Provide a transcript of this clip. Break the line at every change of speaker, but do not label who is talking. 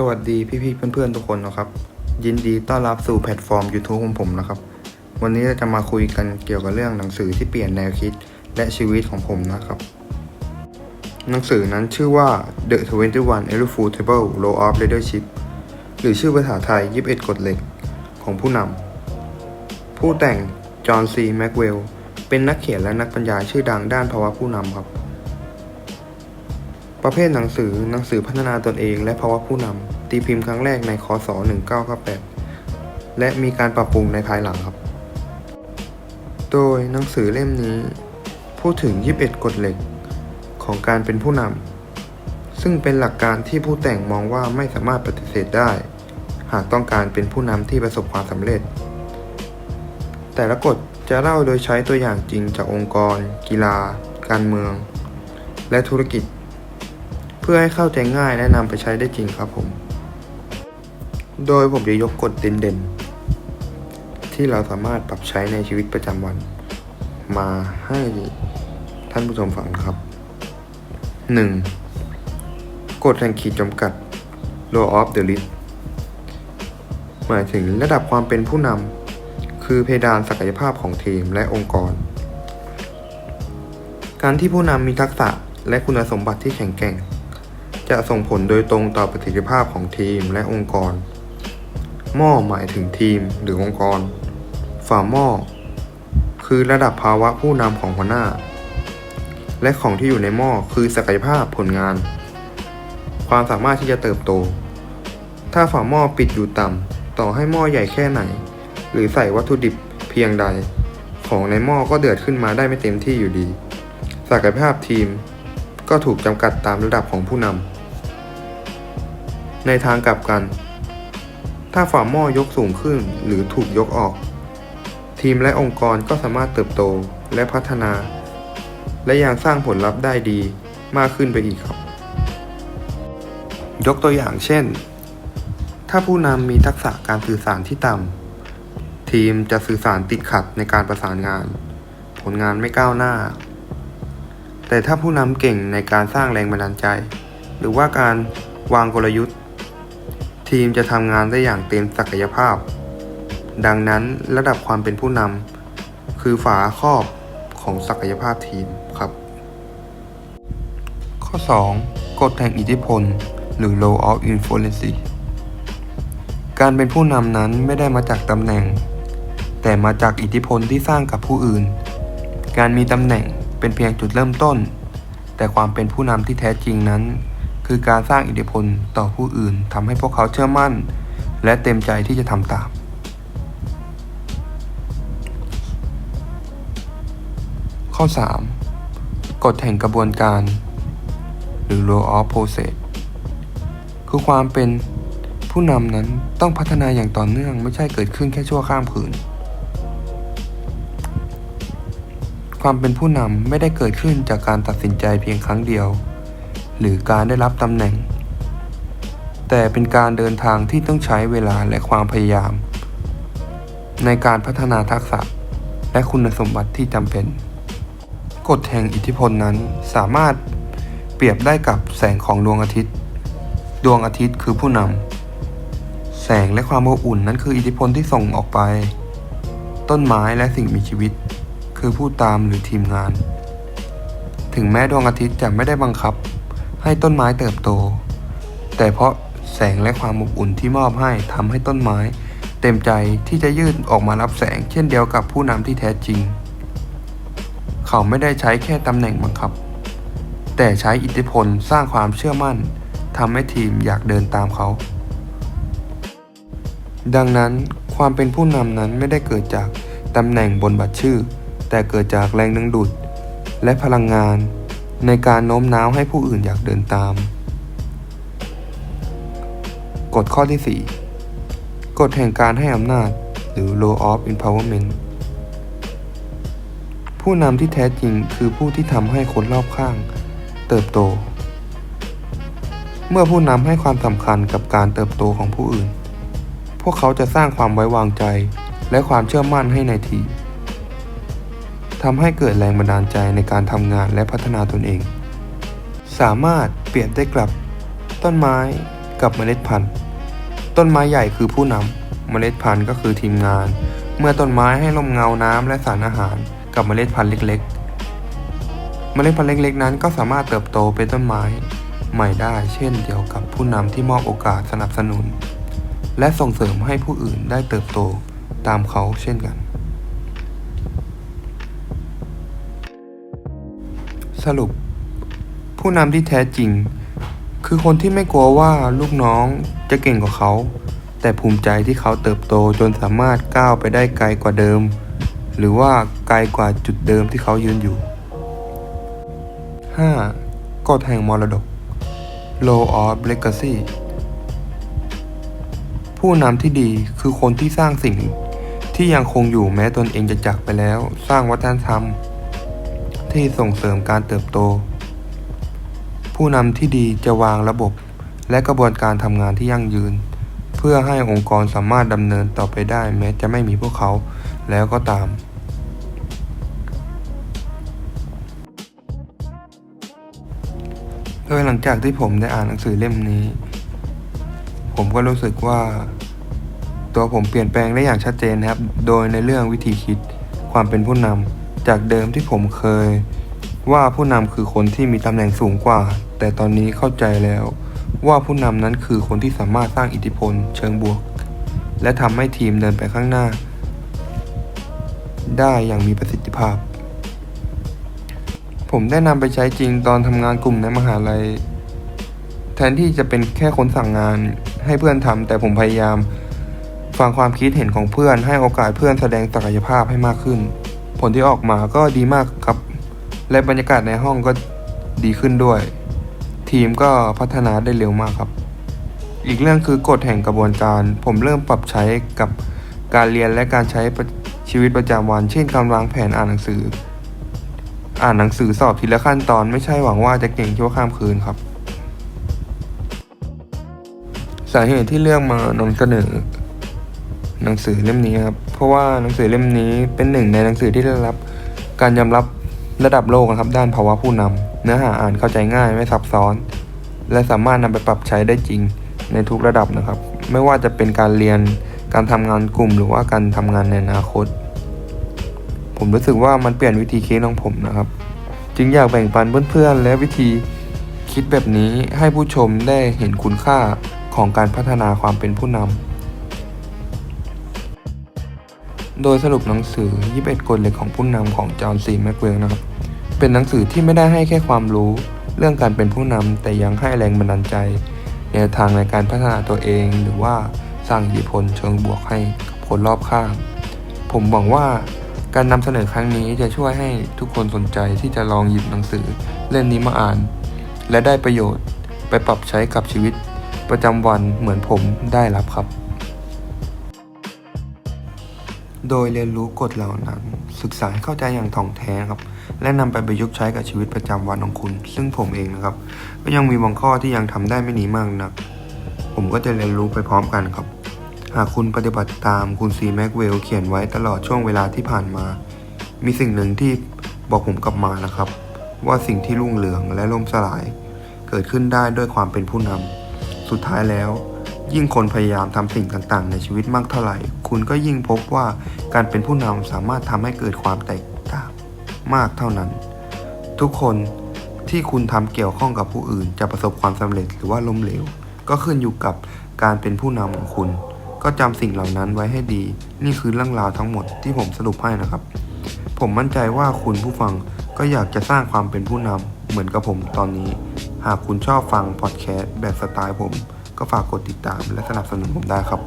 สวัสดีพี่ๆเพื่อนๆทุกคนนะครับ ยินดีต้อนรับสู่แพลตฟอร์ม YouTube ของผมนะครับ วันนี้เราจะมาคุยกันเกี่ยวกับเรื่องหนังสือที่เปลี่ยนแนวคิดและชีวิตของผมนะครับ หนังสือนั้นชื่อว่า The 21 Irrefutable Law of Leadership หรือชื่อภาษาไทย 21 กฎเหล็กของผู้นำผู้แต่งจอห์นซีแม็กเวลเป็นนักเขียนและนักบรรยาชื่อดังด้านภาวะผู้นำครับ ประเภทหนังสือหนังสือพัฒนาตนเอง และภาวะผู้นำตีพิมพ์ครั้งแรกในคศ1998 และมีการปรับปรุงในภายหลังครับ โดยหนังสือเล่มนี้ พูดถึง 21 กฎเหล็กของการเป็นผู้นำซึ่งเป็นหลักการที่ผู้แต่งมองว่าไม่สามารถปฏิเสธได้ หากต้องการเป็นผู้นำที่ประสบความสำเร็จ แต่ละกฎจะเล่าโดยใช้ตัวอย่างจริงจากองค์กร กีฬา การเมือง และธุรกิจ พื่อให้เข้าใจง่ายและนำไปใช้ได้จริงครับผม โดยผมจะยกกฎเด่นๆ ที่เราสามารถปรับใช้ในชีวิตประจำวัน มาให้ท่านผู้ชมฟังครับ 1. กฎแห่งขีดจำกัด law of the list หมายถึงระดับความเป็นผู้นำคือเพดานศักยภาพของทีมและองค์กร การที่ผู้นำมีทักษะและคุณสมบัติที่แข็งแกร่ง จะส่งผลโดยตรงต่อประสิทธิภาพของทีมและองค์กร หม้อหมายถึงทีมหรือองค์กร ฝ่าหม้อ คือระดับภาวะผู้นำของหัวหน้า และของที่อยู่ในหม้อคือศักยภาพผลงาน ความสามารถที่จะเติบโต ถ้าฝ่าหม้อปิดอยู่ต่ำต่อให้หม้อใหญ่แค่ไหน หรือใส่วัตถุดิบเพียงใด ของในหม้อก็เดือดขึ้นมาได้ไม่เต็มที่อยู่ดี ศักยภาพทีมก็ถูกจำกัดตามระดับของผู้นำ ในทางกลับกัน ถ้าฝาหม้อยกสูงขึ้นหรือถูกยกออก ทีมและองค์กรก็สามารถเติบโตและพัฒนา และยังสร้างผลลัพธ์ได้ดีมากขึ้นไปอีกครับ ยกตัวอย่างเช่น ถ้าผู้นำมีทักษะการสื่อสารที่ต่ำทีมจะสื่อสารติดขัดในการประสานงาน ผลงานไม่ก้าวหน้า แต่ถ้าผู้นำเก่งในการสร้างแรงบันดาลใจ หรือว่าการวางกลยุทธ์ ทีมจะทำงานได้อย่างเต็มศักยภาพ ดังนั้นระดับความเป็นผู้นำคือฝาครอบของศักยภาพทีมครับ ข้อ 2. กฎแห่งอิทธิพล หรือ law of influence การเป็นผู้นำนั้นไม่ได้มาจากตำแหน่ง แต่มาจากอิทธิพลที่สร้างกับผู้อื่น การมีตำแหน่งเป็นเพียงจุดเริ่มต้น แต่ความเป็นผู้นำที่แท้จริงนั้น คือการสร้างอิทธิพลต่อผู้อื่นทำให้พวกเขาเชื่อมั่น และเต็มใจที่จะทำตาม ข้อ 3. กฎแห่งกระบวนการ หรือ law of process คือความเป็นผู้นำนั้นต้องพัฒนาอย่างต่อเนื่องไม่ใช่เกิดขึ้นแค่ชั่วข้ามคืน ความเป็นผู้นำไม่ได้เกิดขึ้นจากการตัดสินใจเพียงครั้งเดียว หรือการได้รับตำแหน่ง แต่เป็นการเดินทางที่ต้องใช้เวลาและความพยายาม ในการพัฒนาทักษะและคุณสมบัติที่จำเป็น กฎแห่งอิทธิพลนั้นสามารถเปรียบได้กับแสงของดวงอาทิตย์ ดวงอาทิตย์คือผู้นำ แสงและความอบอุ่นนั้นคืออิทธิพลที่ส่งออกไป ต้นไม้และสิ่งมีชีวิต คือผู้ตามหรือทีมงาน ถึงแม้ดวงอาทิตย์จะไม่ได้บังคับ ให้ต้นไม้เติบโต แต่เพราะแสงและความอบอุ่นที่มอบให้ทำให้ต้นไม้ เต็มใจที่จะยื่นออกมารับแสง เช่นเดียวกับผู้นำที่แท้จริง เขาไม่ได้ใช้แค่ตำแหน่งบังคับ แต่ใช้อิทธิพลสร้างความเชื่อมั่นทำให้ทีมอยากเดินตามเขา ดังนั้นความเป็นผู้นำนั้นไม่ได้เกิดจากตำแหน่งบนบัตรชื่อ แต่เกิดจากแรงดึงดูด และพลังงาน ในการโน้มน้าวให้ผู้อื่นอยากเดินตาม กฎข้อที่ 4 กฎแห่งการให้อำนาจ หรือ law of empowerment ผู้นำที่แท้จริงคือผู้ที่ทำให้คนรอบข้าง เติบโต เมื่อผู้นำให้ความสำคัญกับการเติบโตของผู้อื่น พวกเขาจะสร้างความไว้วางใจ และความเชื่อมั่นให้ในทีม ทำให้เกิดแรงบันดาลใจในการทำงานและพัฒนาตนเอง สามารถเปรียบได้กลับ ต้นไม้กับเมล็ดพันธุ์ ต้นไม้ใหญ่คือผู้นำเมล็ดพันธุ์ก็คือทีมงาน เมื่อต้นไม้ให้ลมเงาน้ำและสารอาหาร กับเมล็ดพันธุ์เล็ก ๆ เมล็ดพันธุ์เล็กๆ นั้นก็สามารถเติบโตเป็นต้นไม้ใหม่ได้ เช่นเดียวกับผู้นำที่มอบโอกาสสนับสนุน และส่งเสริมให้ผู้อื่นได้เติบโตตามเขาเช่นกัน สรุป ผู้นำที่แท้จริง คือคนที่ไม่กลัวว่าลูกน้องจะเก่งกว่าเขา แต่ภูมิใจที่เขาเติบโตจนสามารถก้าวไปได้ไกลกว่าเดิม หรือว่าไกลกว่าจุดเดิมที่เขายืนอยู่ 5. กฎแห่งมรดก Law of Legacy ผู้นำที่ดีคือคนที่สร้างสิ่งที่ยังคงอยู่แม้ตนเองจะจากไปแล้ว สร้างวัฒนธรรม ที่ส่งเสริมการเติบโต ผู้นำที่ดีจะวางระบบ และกระบวนการทำงานที่ยั่งยืน เพื่อให้องค์กรสามารถดำเนินต่อไปได้แม้จะไม่มีพวกเขาแล้วก็ตามโดยหลังจากที่ผมได้อ่านหนังสือเล่มนี้ ผมก็รู้สึกว่า ตัวผมเปลี่ยนแปลงได้อย่างชัดเจนนะครับ โดยในเรื่องวิธีคิดความเป็นผู้นำ จากเดิมที่ผมเคย ว่าผู้นำคือคนที่มีตำแหน่งสูงกว่า แต่ตอนนี้เข้าใจแล้ว ว่าผู้นำนั้นคือคนที่สามารถสร้างอิทธิพล เชิงบวก และทำให้ทีมเดินไปข้างหน้า ได้อย่างมีประสิทธิภาพ ผมได้นำไปใช้จริงตอนทำงานกลุ่มในมหาลัย แทนที่จะเป็นแค่คนสั่งงานให้เพื่อนทำแต่ผมพยายามฟังความคิดเห็นของเพื่อนให้โอกาสเพื่อนแสดงศักยภาพให้มากขึ้น ผลที่ออกมาก็ดีมากครับ และบรรยากาศในห้องก็ดีขึ้นด้วย ทีมก็พัฒนาได้เร็วมากครับ อีกเรื่องคือกฎแห่งกระบวนการ ผมเริ่มปรับใช้กับการเรียนและการใช้ชีวิตประจำวัน เช่นการวางแผนอ่านหนังสือ อ่านหนังสือสอบทีละขั้นตอนไม่ใช่หวังว่าจะเก่งชั่วข้ามคืนครับสาเหตุที่เลือกมานำเสนอ หนังสือเล่มนี้ครับเพราะว่าหนังสือเล่มนี้เป็นหนึ่งในหนังสือที่ได้รับ การยอมรับระดับโลกนะครับ ด้านภาวะผู้นำเนื้อหาอ่านเข้าใจง่ายไม่ซับซ้อน และสามารถนำไปปรับใช้ได้จริงในทุกระดับนะครับ ไม่ว่าจะเป็นการเรียนการทำงานกลุ่ม หรือว่าการทำงานในอนาคต ผมรู้สึกว่ามันเปลี่ยนวิธีคิดของผมนะครับ จึงอยากแบ่งปันเพื่อนๆและวิธีคิดแบบนี้ให้ผู้ชมได้เห็นคุณค่าของการพัฒนาความเป็นผู้นำ โดยสรุปหนังสือ 21 กฎเหล็กของผู้นำของจอห์นซีแม็กเวลนะครับ เป็นหนังสือที่ไม่ได้ให้แค่ความรู้ เรื่องการเป็นผู้นำแต่ยังให้แรงบันดาลใจ แนวทางในการพัฒนาตัวเองหรือว่าสร้างอิทธิพลเชิงบวกให้กับคนรอบข้างผมหวังว่าการนำเสนอครั้งนี้จะช่วยให้ทุกคนสนใจที่จะลองหยิบหนังสือเล่มนี้มาอ่าน และได้ประโยชน์ไปปรับใช้กับชีวิตประจำวันเหมือนผมได้รับครับ โดยเรียนรู้กฎเหล่านั้น ศึกษาให้เข้าใจอย่างถ่องแท้ครับ และนำไปประยุกต์ใช้กับชีวิตประจำวันของคุณ ซึ่งผมเองนะครับ ก็ยังมีบางข้อที่ยังทำได้ไม่ดีมากนัก ผมก็จะเรียนรู้ไปพร้อมกันครับ หากคุณปฏิบัติตามคุณซีแม็กเวลเขียนไว้ตลอดช่วงเวลาที่ผ่านมา มีสิ่งหนึ่งที่บอกผมกลับมานะครับ ว่าสิ่งที่รุ่งเรืองและล่มสลาย เกิดขึ้นได้ด้วยความเป็นผู้นำสุดท้ายแล้ว ยิ่งคนพยายามทำสิ่งต่างๆ ในชีวิตมากเท่าไหร่ คุณก็ยิ่งพบว่าการเป็นผู้นำสามารถทำให้เกิดความแตกต่างมากเท่านั้น ทุกคนที่คุณทำเกี่ยวข้องกับผู้อื่น จะประสบความสำเร็จหรือว่าล้มเหลว ก็ขึ้นอยู่กับการเป็นผู้นำของคุณ ก็จำสิ่งเหล่านั้นไว้ให้ดี นี่คือเรื่องราวทั้งหมดที่ผมสรุปให้นะครับ ผมมั่นใจว่าคุณผู้ฟังก็อยากจะสร้างความเป็นผู้นำเหมือนกับผมตอนนี้ หากคุณชอบฟังพอดแคสต์แบบสไตล์ผม ก็ฝากกดติดตามและสนับสนุนผมได้ครับ